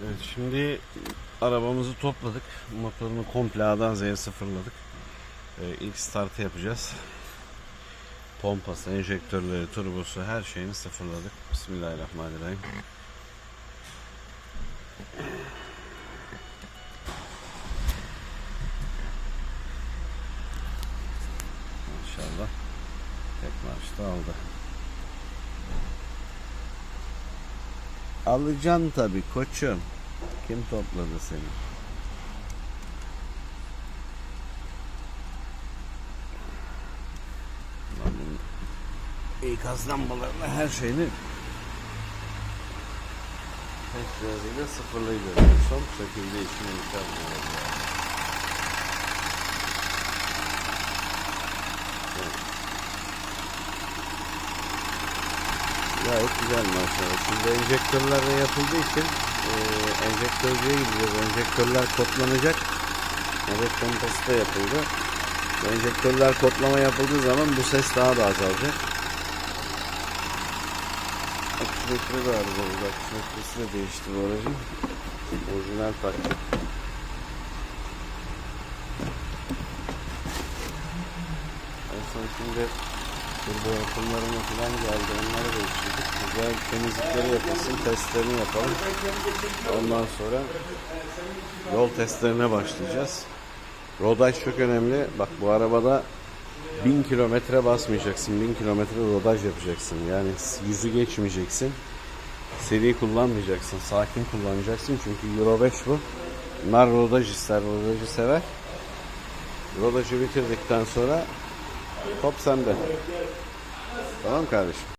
Evet şimdi arabamızı topladık. Motorunu komple A'dan Z'ye sıfırladık. Ee, ilk startı yapacağız. Pompası, enjektörleri, turbosu her şeyini sıfırladık. Bismillahirrahmanirrahim. Maşallah. Tek marşta aldı. Alacaksın tabi koçum. Kim topladı seni? İkaz lambalarını her şeyini tekrar sıfırlayacağız. Son şekilde işini bitirmiyoruz. Gayet güzel maşallah. Şimdi enjektörlerle yapıldığı için e, enjektörcüye gideceğiz. Enjektörler kodlanacak. Evet pompası da yapıldı. Enjektörler kodlama yapıldığı zaman bu ses daha da azalacak. Akümetre de arızalı. Akümetresi de değişti bu aracın. Orijinal taktık. En son şimdi turbo yapımlarına falan geldi. Onları değiştirdik. Güzel temizlikleri yapılsın. Testlerini yapalım. Ondan sonra yol testlerine başlayacağız. Rodaj çok önemli. Bak bu arabada 1000 kilometre basmayacaksın. 1000 kilometre rodaj yapacaksın. Yani yüzü geçmeyeceksin. Seri kullanmayacaksın. Sakin kullanacaksın. Çünkü Euro 5 bu. Bunlar rodaj ister. Rodajı sever. Rodajı bitirdikten sonra top sende. Tamam kardeşim.